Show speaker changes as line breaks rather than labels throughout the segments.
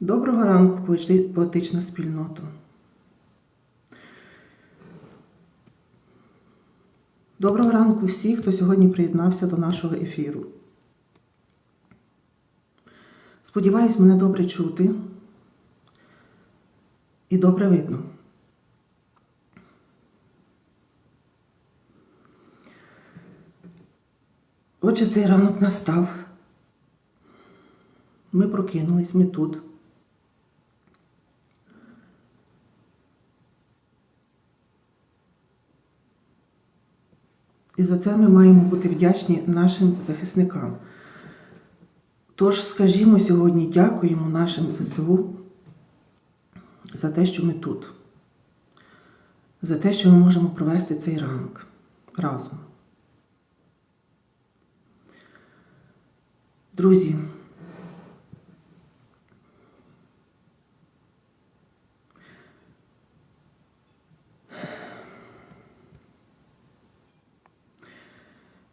Доброго ранку, поетична спільнота. Доброго ранку всіх, хто сьогодні приєднався до нашого ефіру. Сподіваюсь, мене добре чути і добре видно. Отже, цей ранок настав. Ми прокинулись, ми тут. І за це ми маємо бути вдячні нашим захисникам. Тож скажімо сьогодні дякуємо нашим ЗСУ за те, що ми тут, за те, що ми можемо провести цей ранок разом. Друзі,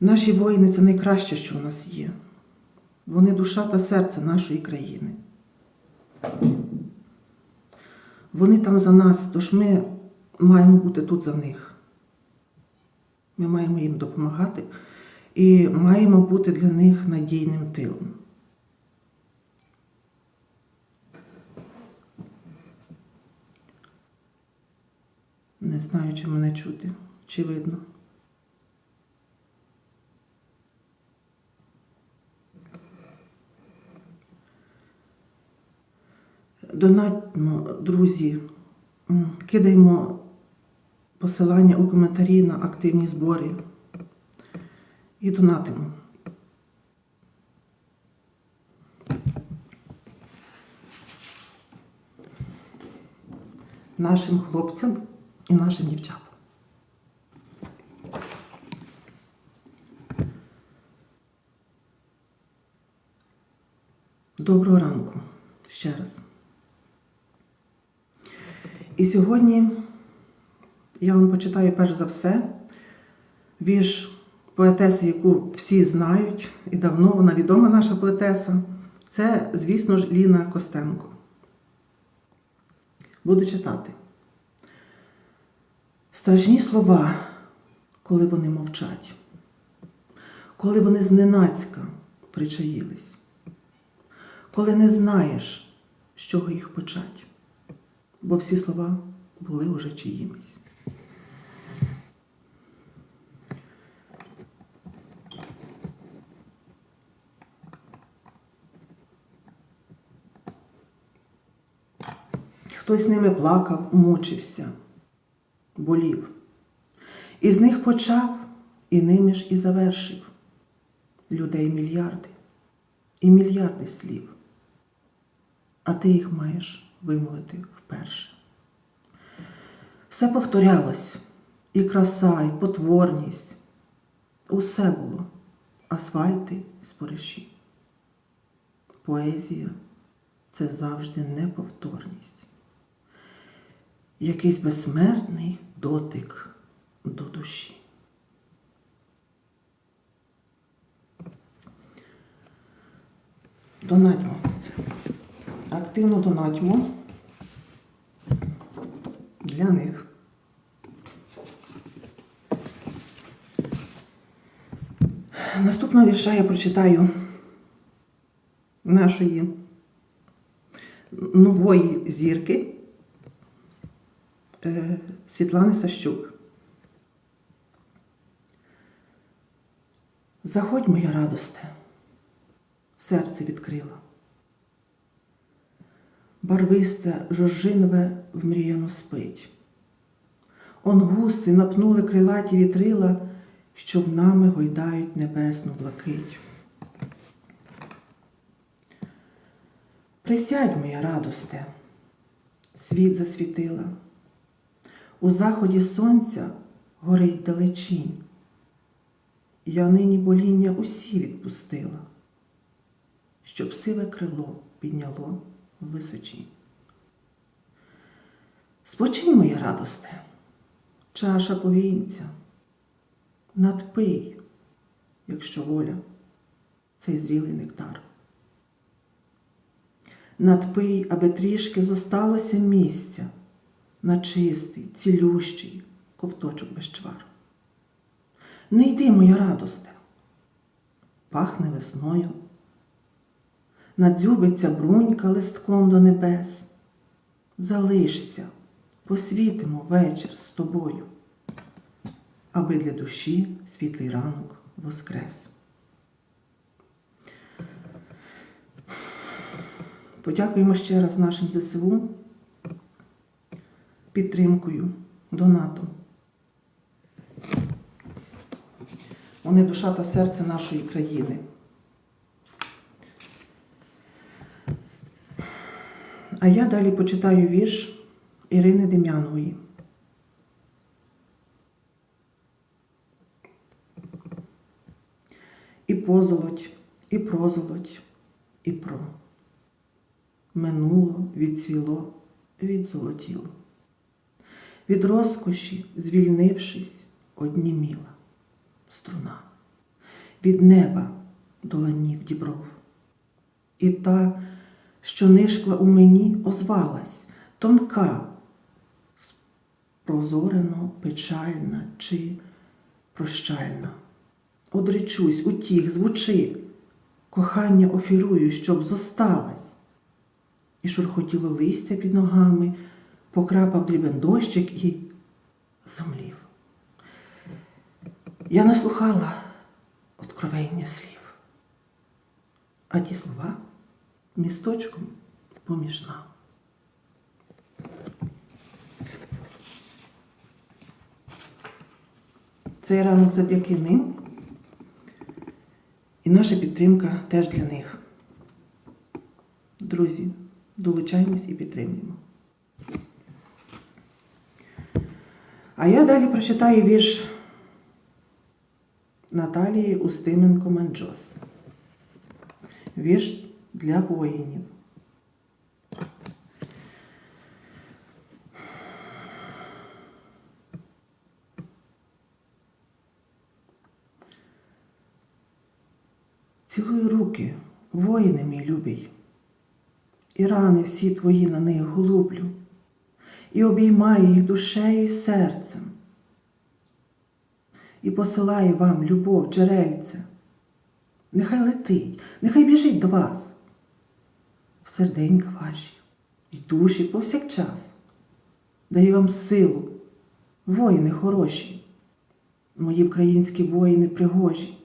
Наші воїни це найкраще, що в нас є. Вони душа та серце нашої країни. Вони там за нас, тож ми маємо бути тут за них. Ми маємо їм допомагати і маємо бути для них надійним тилом. Не знаю, чи мене чути, чи видно. Донатьмо, друзі, м, кидаємо посилання у коментарі на активні збори і донатимо. Нашим хлопцям і нашим дівчатам. Доброго ранку ще раз. І сьогодні я вам почитаю перш за все вірш поетеси, яку всі знають, і давно вона відома наша поетеса. Це, звісно ж, Ліна Костенко. Буду читати. Страшні слова, коли вони мовчать, коли вони зненацька причаїлись, коли не знаєш, з чого їх почать бо всі слова були уже чиїмись. Хтось ними плакав, мучився, болів. І з них почав, і ними ж і завершив. Людей мільярди і мільярди слів. А ти їх маєш вимовити вперше. Все повторялось, і краса, і потворність. Усе було асфальти спориші. Поезія це завжди неповторність. Якийсь безсмертний дотик до душі. Донатьмо. Активно донатьмо для них. Наступного вірша я прочитаю нашої нової зірки е, Світлани Сащук. Заходь, моя радосте, серце відкрила. Барвисте, жоржинове вмріяно спить. Он гуси напнули крилаті вітрила, що в нами гойдають небесну блакить. Присядь, моя радосте, світ засвітила. У заході сонця горить далечінь. Я нині боління усі відпустила, щоб сиве крило підняло височі. Спочинь, моя радосте, чаша повінця, надпий, якщо воля, цей зрілий нектар. надпий, аби трішки зосталося місця на чистий, цілющий ковточок без чвар. Не йди, моя радосте, пахне весною, надзюбиться брунька листком до небес. Залишся, посвітимо вечір з тобою, аби для душі світлий ранок воскрес. Подякуємо ще раз нашим ЗСУ підтримкою, донатом. Вони душа та серце нашої країни. А я далі почитаю вірш Ірини Дем'янової. І позолоть, і прозолоть, і про. Минуло, відцвіло, відзолотіло. Від розкоші, звільнившись, одніміла струна. Від неба доланів дібров. І та, що нишкла у мені, озвалась, тонка, прозорено, печальна чи прощальна. Одречусь, утіх, звучи, кохання офірую, щоб зосталась. І шурхотіло листя під ногами, покрапав дрібен дощик і зомлів. Я наслухала откровення слів, а ті слова місточком поміж нами. Цей ранок завдяки ним. І наша підтримка теж для них. Друзі, долучаємось і підтримуємо. А я далі прочитаю вірш Наталії Устименко Манджос. Вірш для воїнів. Цілую руки, воїне мій любий, і рани всі твої на них голублю, і обіймаю їх душею і серцем, і посилаю вам любов, джерельце. Нехай летить, нехай біжить до вас, серденька ваші, і душі повсякчас. Даю вам силу, воїни хороші, мої українські воїни пригожі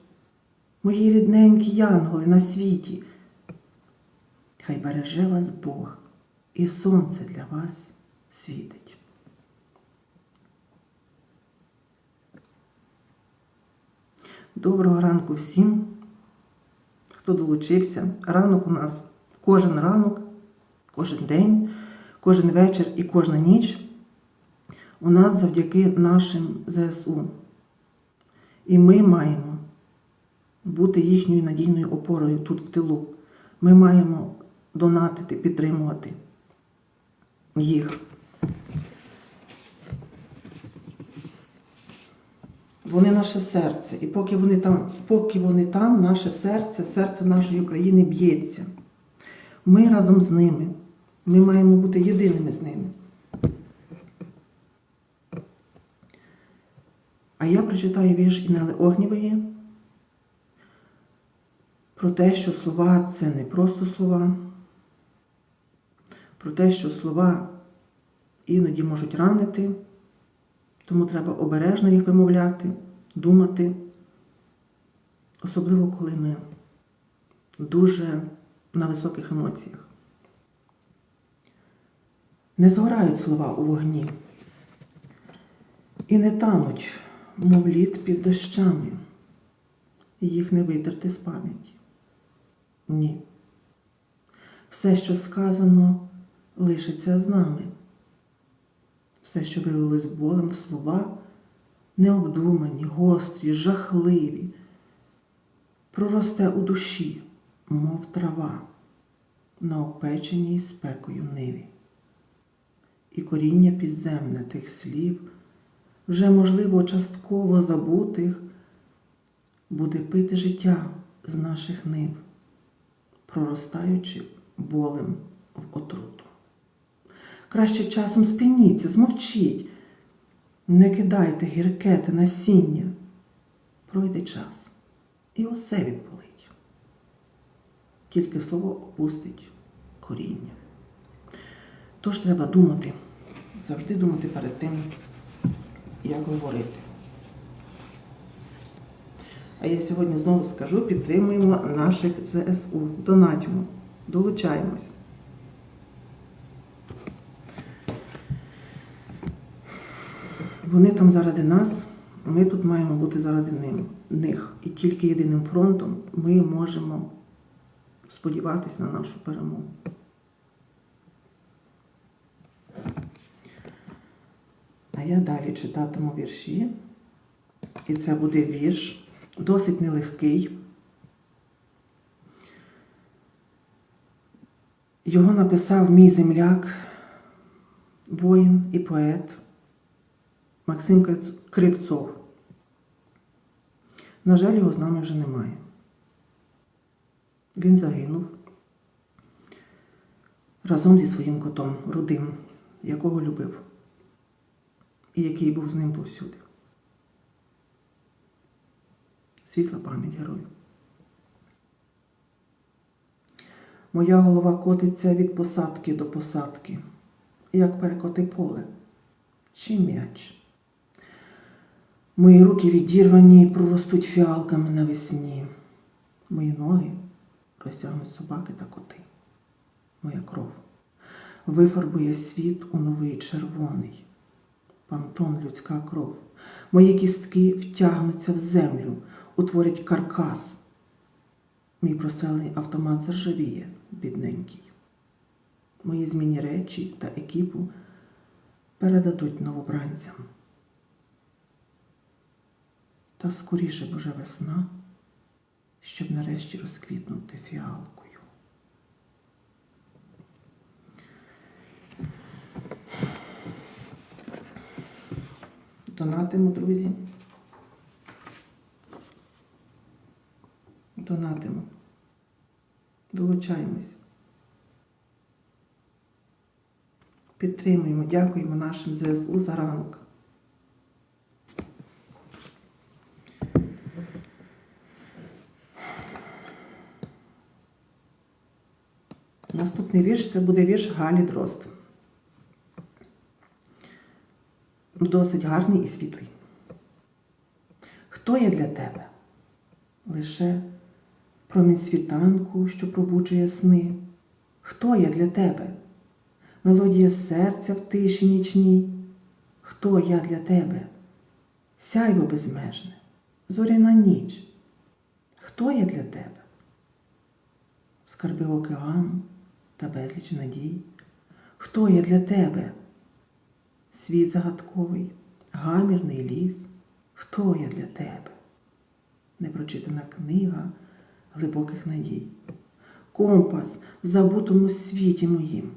мої рідненькі янголи на світі. Хай береже вас Бог і сонце для вас світить. Доброго ранку всім, хто долучився. Ранок у нас кожен ранок, кожен день, кожен вечір і кожна ніч у нас завдяки нашим ЗСУ. І ми маємо бути їхньою надійною опорою тут в тилу. Ми маємо донатити, підтримувати їх. Вони наше серце. І поки вони там, поки вони там, наше серце, серце нашої України б'ється. Ми разом з ними. Ми маємо бути єдиними з ними. А я прочитаю вірш Інели Огнєвої про те, що слова це не просто слова, про те, що слова іноді можуть ранити, тому треба обережно їх вимовляти, думати, особливо коли ми дуже на високих емоціях. Не згорають слова у вогні і не тануть, мов лід під дощами, їх не витерти з пам'яті. Ні. Все, що сказано, лишиться з нами. Все, що вилилось болем в слова, необдумані, гострі, жахливі, проросте у душі, мов трава, на опеченій спекою ниві. І коріння підземне тих слів, вже, можливо, частково забутих, буде пити життя з наших нив проростаючи болем в отруту. Краще часом спиніться, змовчіть. Не кидайте гірке та насіння. Пройде час, і усе відболить. Тільки слово опустить коріння. Тож треба думати, завжди думати перед тим, як говорити. А я сьогодні знову скажу, підтримуємо наших ЗСУ. Донатимо, долучаємось. Вони там заради нас, ми тут маємо бути заради них. І тільки єдиним фронтом ми можемо сподіватися на нашу перемогу. А я далі читатиму вірші. І це буде вірш досить нелегкий. Його написав мій земляк, воїн і поет Максим Кривцов. На жаль, його з нами вже немає. Він загинув разом зі своїм котом рудим, якого любив і який був з ним повсюди. Світла пам'ять герою. Моя голова котиться від посадки до посадки, як перекоти поле чи м'яч. Мої руки відірвані проростуть фіалками навесні. Мої ноги розтягнуть собаки та коти. Моя кров вифарбує світ у новий червоний. Пантон людська кров. Мої кістки втягнуться в землю, утворять каркас. Мій прострелений автомат заржавіє, бідненький. Мої змінні речі та екіпу передадуть новобранцям. Та скоріше б уже весна, щоб нарешті розквітнути фіалкою. Донатимо, друзі. Донатимо. Долучаємось. Підтримуємо, дякуємо нашим ЗСУ за ранок. Наступний вірш це буде вірш Галі Дрозд. Досить гарний і світлий. Хто я для тебе? Лише промінь світанку, що пробуджує сни. Хто я для тебе? Мелодія серця в тиші нічній. Хто я для тебе? Сяйво безмежне, зоряна ніч. Хто я для тебе? Скарби океану та безліч надій. Хто я для тебе? Світ загадковий, гамірний ліс. Хто я для тебе? Непрочитана книга глибоких надій. Компас в забутому світі моїм.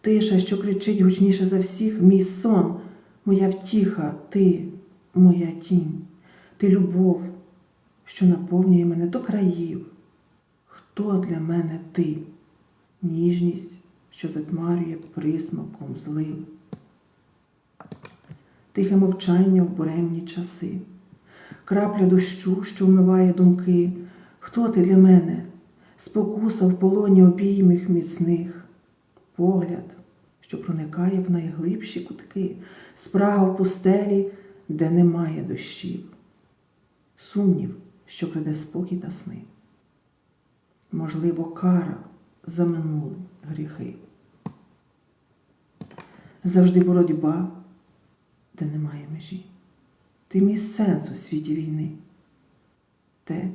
Тиша, що кричить гучніше за всіх, мій сон, моя втіха, ти, моя тінь, ти любов, що наповнює мене до країв. Хто для мене ти? Ніжність, що затьмарює присмаком злив. Тихе мовчання в буремні часи, крапля дощу, що вмиває думки. Хто ти для мене? Спокуса в полоні обіймих міцних, погляд, що проникає в найглибші кутки, спрага в пустелі, де немає дощів, сумнів, що краде спокій та сни. Можливо, кара за минулі гріхи. Завжди боротьба, де немає межі. Ти мій сенс у світі війни. Те,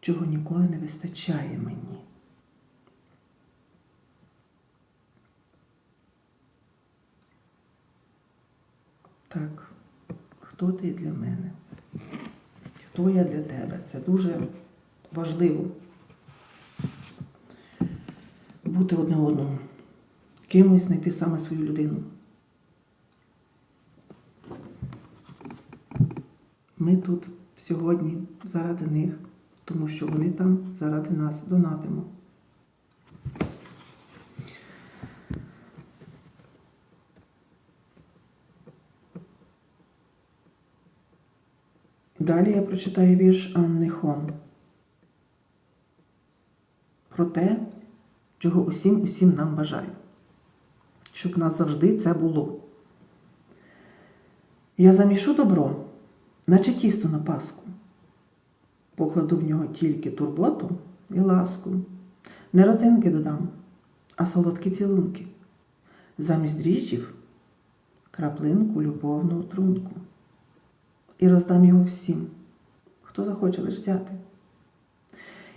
чого ніколи не вистачає мені. Так, хто ти для мене? Хто я для тебе? Це дуже важливо бути одне одному, кимось знайти саме свою людину. Ми тут сьогодні заради них, тому що вони там заради нас донатимо. Далі я прочитаю вірш Анни Хон. Про те, чого усім усім нам бажаю. Щоб нас завжди це було. Я замішу добро, наче тісто на паску. Покладу в нього тільки турботу і ласку. Не родзинки додам, а солодкі цілунки. Замість дріжджів краплинку любовного трунку. І роздам його всім, хто захоче лиш взяти.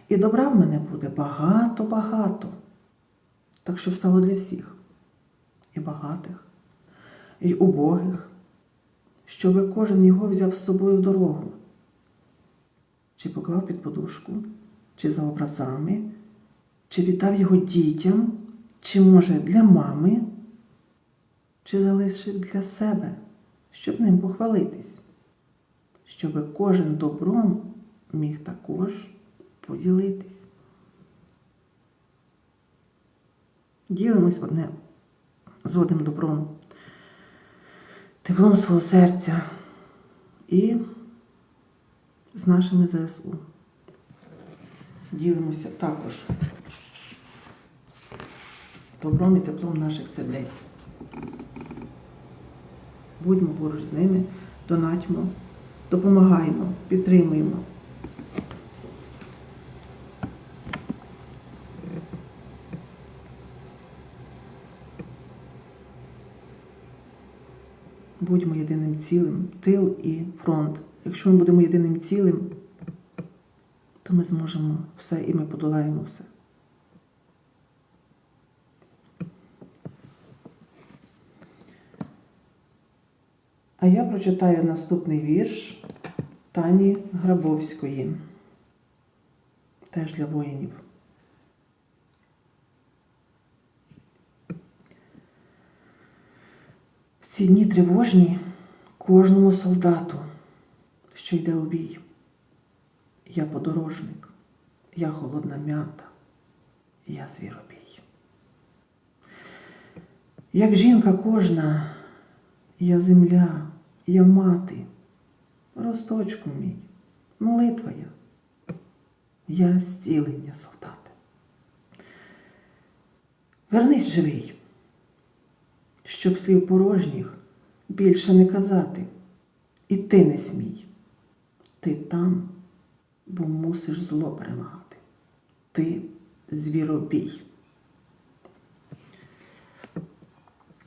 І добра в мене буде багато-багато, так щоб стало для всіх, і багатих, і убогих, щоби кожен його взяв з собою в дорогу, чи поклав під подушку, чи за образами, чи віддав його дітям, чи, може, для мами, чи залишив для себе, щоб ним похвалитись, щоб кожен добром міг також поділитись. Ділимось одне з одним добром, теплом свого серця і з нашими ЗСУ. Ділимося також добром і теплом наших сердець. Будьмо поруч з ними, донатьмо, допомагаємо, підтримуємо. Будьмо єдиним цілим, тил і фронт. Якщо ми будемо єдиним цілим, то ми зможемо все і ми подолаємо все. А я прочитаю наступний вірш Тані Грабовської. Теж для воїнів. В ці дні тривожні кожному солдату, що йде у бій. Я подорожник, я холодна м'ята, я звіробій. Як жінка кожна, я земля, я мати, росточку мій, молитва я, я зцілення солдати. Вернись живий, щоб слів порожніх більше не казати. І ти не смій. Ти там, бо мусиш зло перемагати. Ти звіробій.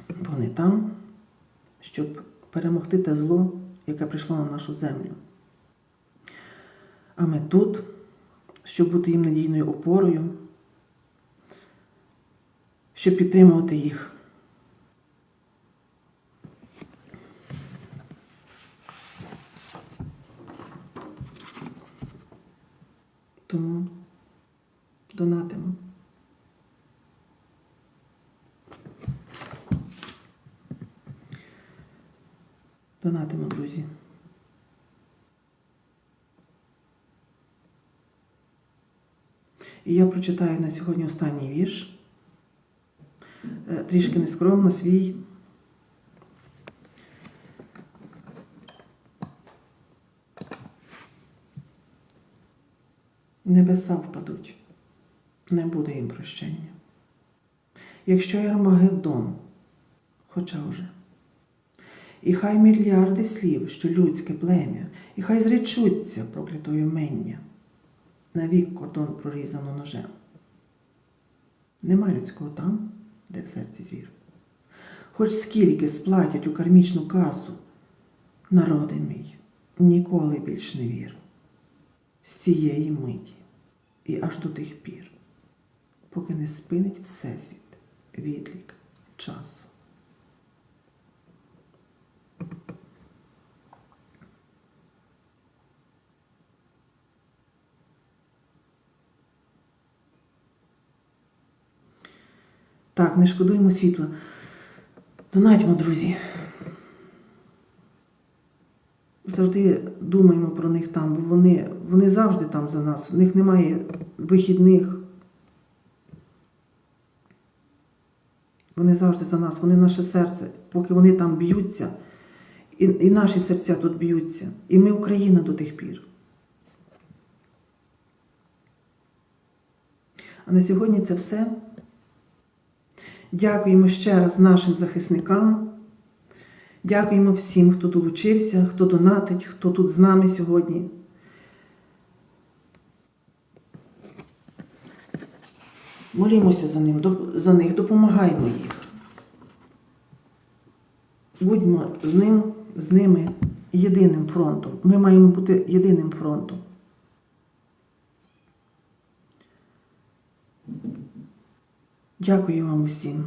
Вони там, щоб перемогти те зло, яке прийшло на нашу землю. А ми тут, щоб бути їм надійною опорою, щоб підтримувати їх. Тому донатимо. Донатимо, друзі. І я прочитаю на сьогодні останній вірш. Е, Трішки нескромно свій. Небеса впадуть, не буде їм прощення. Якщо Армагеддон, хоча вже. І хай мільярди слів, що людське плем'я, і хай зречуться проклятою мення, навік кордон прорізано ножем. Нема людського там, де в серці звір. Хоч скільки сплатять у кармічну касу, народи мій, ніколи більш не вір. З цієї миті і аж до тих пір, поки не спинить Всесвіт відлік часу. Так, не шкодуємо світла. Донатьмо, друзі. Завжди думаємо про них там, бо вони, вони завжди там за нас. В них немає вихідних. Вони завжди за нас, вони наше серце. Поки вони там б'ються І, і наші серця тут б'ються. І ми Україна до тих пір. А на сьогодні це все. Дякуємо ще раз нашим захисникам. Дякуємо всім, хто долучився, хто донатить, хто тут з нами сьогодні. Молімося за, ним, за них, допомагаємо їх. Будьмо з ним, з ними єдиним фронтом. Ми маємо бути єдиним фронтом. Дякую вам усім.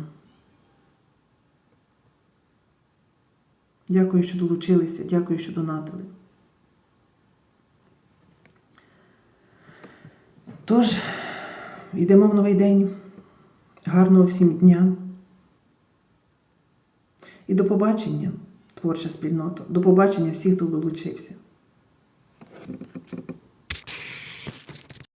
Дякую, що долучилися, дякую, що донатили. Тож, йдемо в новий день. Гарного всім дня. І до побачення, творча спільнота. До побачення всіх, хто долучився.